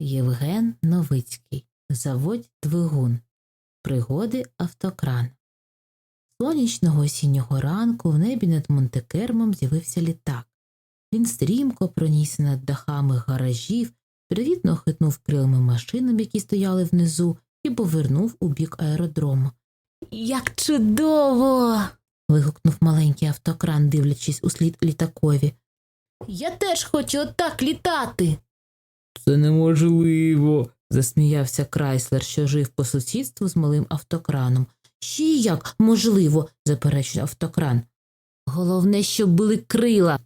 Євген Новицький. Заводь двигун. Пригоди автокран. Сонячного осіннього ранку в небі над Монтекермом з'явився літак. Він стрімко пронісся над дахами гаражів, привітно хитнув крилами машинам, які стояли внизу, і повернув у бік аеродрому. Як чудово. вигукнув маленький автокран, дивлячись у слід літакові. Я теж хочу отак літати. Це неможливо. засміявся Крайслер, що жив по сусідству з малим автокраном. Ще як можливо, заперечив автокран. Головне, щоб були крила.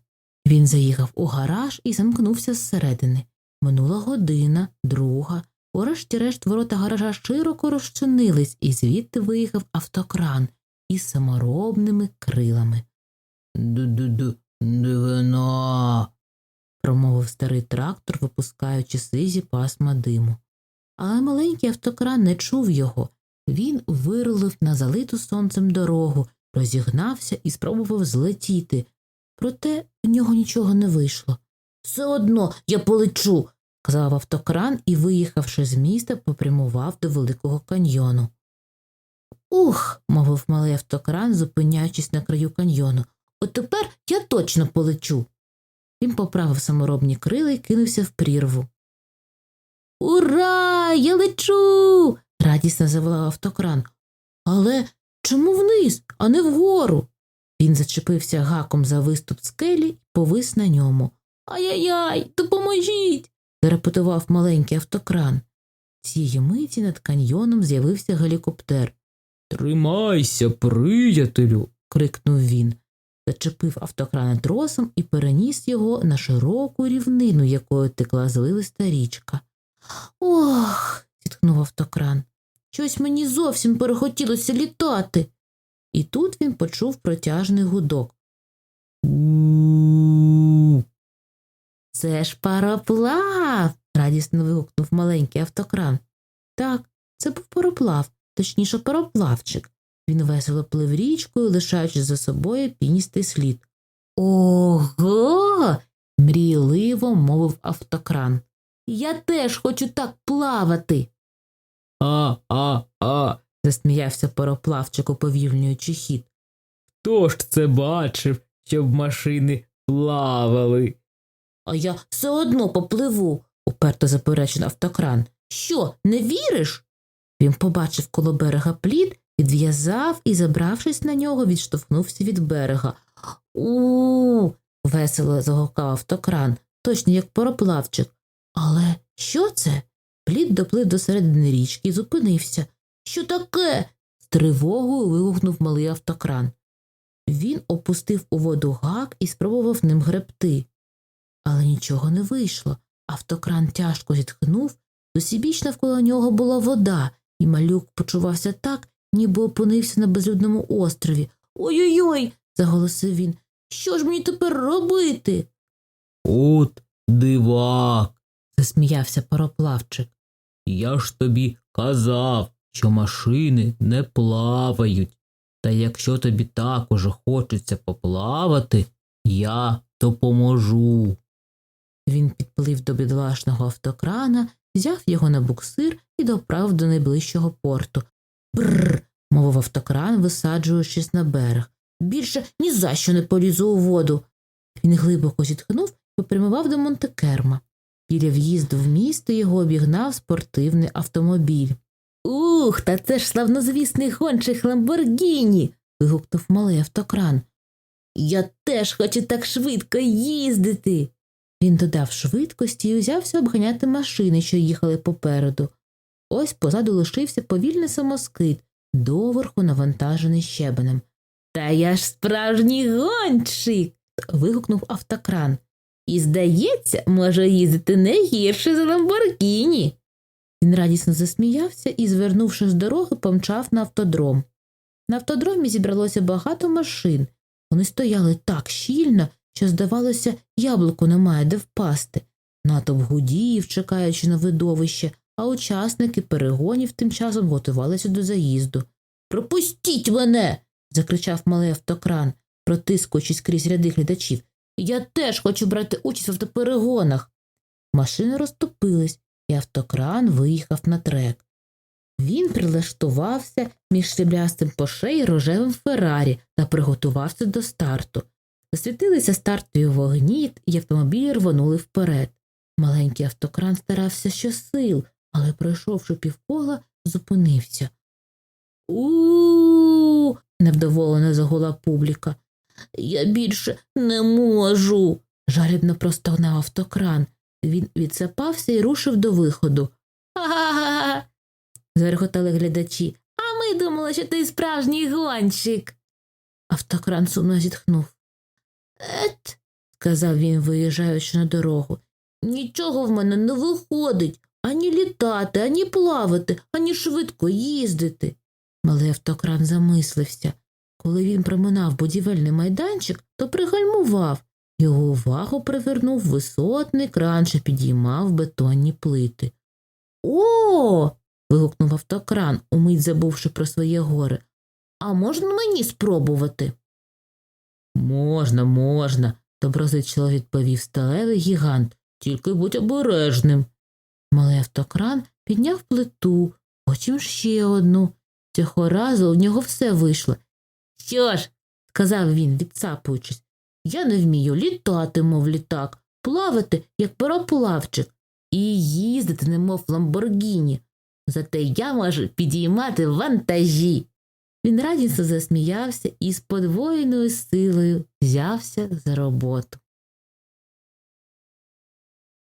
Він заїхав у гараж і замкнувся зсередини. Минула година, друга. Урешті-решт ворота гаража широко розчинились, і звідти виїхав автокран із саморобними крилами. Ду-ду-ду, дивина. Промовив старий трактор, випускаючи сизі пасма диму. Але маленький автокран не чув його. Він вирулив на залиту сонцем дорогу, розігнався і спробував злетіти. Проте в нього нічого не вийшло. Все одно я полечу, сказав автокран і, виїхавши з міста, попрямував до Великого каньйону. Ух, мовив малий автокран, зупиняючись на краю каньйону. От тепер я точно полечу. Він поправив саморобні крила і кинувся в прірву. Ура! Я лечу. радісно заволав автокран. Але чому вниз, а не вгору? Він зачепився гаком за виступ скелі і повис на ньому. Ай-яй-яй, допоможіть. зарепетував маленький автокран. Цієї миті над каньйоном з'явився гелікоптер. Тримайся, приятелю. крикнув він, зачепив автокрана тросом і переніс його на широку рівнину, якою текла звилиста річка. Ох. зітхнув автокран. Щось мені зовсім перехотілося літати. І тут він почув протяжний гудок. Це ж пароплав. радісно вигукнув маленький автокран. Так, це був пароплав, точніше пароплавчик. Він весело плив річкою, лишаючи за собою піністий слід. Ого. мрійливо мовив автокран. Я теж хочу так плавати. А, а, а. засміявся пароплавчик, уповільнюючи хід. Хто ж це бачив, щоб машини плавали? А я все одно попливу, уперто заперечив автокран. Що, не віриш? Він побачив коло берега плід, відв'язав і, забравшись на нього, відштовхнувся від берега. У. весело загукав автокран, точно як пароплавчик. Але що це? Плід доплив до середини річки і зупинився. Що таке? з тривогою вигукнув малий автокран. Він опустив у воду гак і спробував ним гребти. Але нічого не вийшло. Автокран тяжко зітхнув, досібіч навколо нього була вода, і малюк почувався так, ніби опинився на безлюдному острові. Ой-ой-ой. заголосив він. Що ж мені тепер робити? От дивак. засміявся пароплавчик. Я ж тобі казав, що машини не плавають. Та якщо тобі також хочеться поплавати, я допоможу. Він підплив до бідолашного автокрана, взяв його на буксир і доправив до найближчого порту. Бррр. мовив автокран, висаджуючись на берег. Більше ні за що не полізу у воду. Він глибоко зітхнув і попрямував до Монтекерма. Біля в'їзду в місто його обігнав спортивний автомобіль. Ух, та це ж славнозвісний гончих Ламборгіні. вигукнув малий автокран. Я теж хочу так швидко їздити. Він додав швидкості і узявся обганяти машини, що їхали попереду. Ось позаду лишився повільний самоскид, доверху навантажений щебенем. Та я ж справжній гонщик. вигукнув автокран. І, здається, може їздити не гірше за Ламборгіні. Він радісно засміявся і, звернувши з дороги, помчав на автодром. На автодромі зібралося багато машин. Вони стояли так щільно, що, здавалося, яблуку немає де впасти. Натовп гудіїв, чекаючи на видовище, а учасники перегонів тим часом готувалися до заїзду. Пропустіть мене. закричав малий автокран, протискуючись крізь ряди глядачів. Я теж хочу брати участь в автоперегонах. Машини розтопились, і автокран виїхав на трек. Він прилаштувався між сріблястим поше і рожевим Феррарі та приготувався до старту. Засвітилися стартові вогні, і автомобілі рвонули вперед. Маленький автокран старався щосил, але, пройшовши півкола, зупинився. У невдоволено загула публіка. Я більше не можу. жалібно простогнав автокран. Він відсапався і рушив до виходу. Ха-ха-ха. зареготали глядачі. А ми думали, що ти справжній гонщик. Автокран сумно зітхнув. Ет, сказав він, виїжджаючи на дорогу. Нічого в мене не виходить ані літати, ані плавати, ані швидко їздити. Малий автокран замислився. Коли він проминав будівельний майданчик, то пригальмував. Його увагу привернув висотний кран, що підіймав бетонні плити. О. вигукнув автокран, умить забувши про своє горе. А можна мені спробувати? Можна, можна, доброзичливо відповів сталевий гігант. Тільки будь обережним. Малий автокран підняв плиту, потім ще одну. Цього разу у нього все вийшло. Що ж, сказав він, відцапуючись, я не вмію літати, мов літак, плавати, як пароплавчик, і їздити, немов Ламборгіні. Зате я можу підіймати вантажі. Він радісно засміявся і з подвоєною силою взявся за роботу.